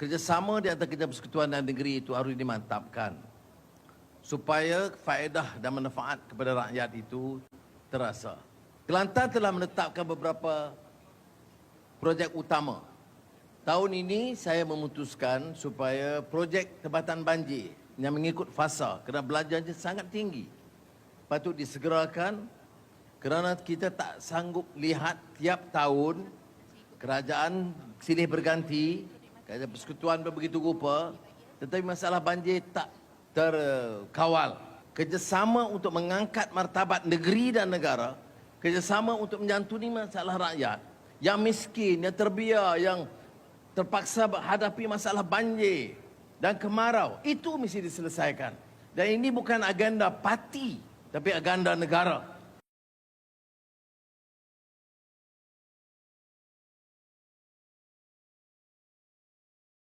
kerjasama di antara kita persekutuan dan negeri itu harus dimantapkan supaya faedah dan manfaat kepada rakyat itu terasa. Kelantan telah menetapkan beberapa projek utama. Tahun ini saya memutuskan supaya projek tempatan banjir yang mengikut fasa kerana belanjanya sangat tinggi patut disegerakan kerana kita tak sanggup lihat tiap tahun kerajaan silih berganti, kerajaan persekutuan begitu rupa tetapi masalah banjir tak terkawal. Kerjasama untuk mengangkat martabat negeri dan negara, kerjasama untuk menyantuni masalah rakyat yang miskin, yang terbiar, yang terpaksa hadapi masalah banjir dan kemarau. Itu mesti diselesaikan. Dan ini bukan agenda parti, tapi agenda negara.